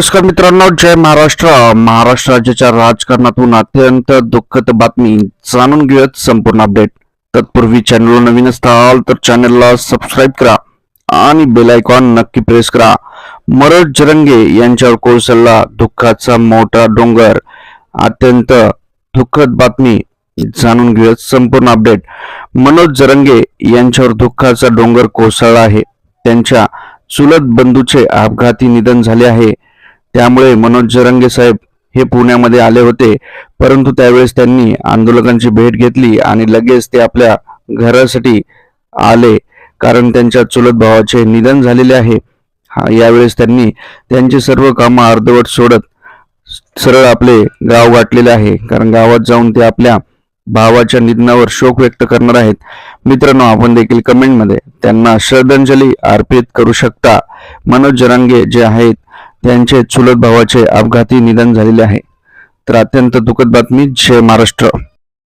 नमस्कार मित्रांनो जय महाराष्ट्र. महाराष्ट्र राज्याच्या राजकारणातून अत्यंत दुःखद बातमी जाणून घेऊयात संपूर्ण अपडेट तत्पूर्वी चॅनलला नवीन असताल तर चॅनलला सबस्क्राईब करा आणि बेल आयकॉन नक्की प्रेस करा. मनोज जरंगे यांच्यावर कोसळला दुःखाचा मोठा डोंगर. अत्यंत दुःखद बातमी जाणून घेऊयात संपूर्ण अपडेट मनोज जरंगे यांच्यावर दुःखाचा डोंगर कोसळला आहे. त्यांच्या चुलत बंधूचे अपघाती निधन झाले आहे. त्यामुळे मनोज जरंगे साहेब हे पुण्यामध्ये आले होते. परंतु त्यावेळेस त्यांनी आंदोलकांची भेट घेतली आणि लगेच ते आपल्या घरासाठी आले. कारण त्यांच्या चुलत भावाचे निधन झालेले आहे. हा यावेळेस त्यांनी त्यांची सर्व कामं अर्धवट सोडत सरळ आपले गाव गाठलेले आहे. कारण गावात जाऊन ते आपल्या भावाच्या निधनावर शोक व्यक्त करणार आहेत. मित्रांनो आपण देखील कमेंटमध्ये त्यांना श्रद्धांजली अर्पित करू शकता. मनोज जरांगे जे आहेत त्यांचे चुलत भावाचे अपघाती निधन झालेले आहे. तर अत्यंत दुःखद बातमी जय महाराष्ट्र.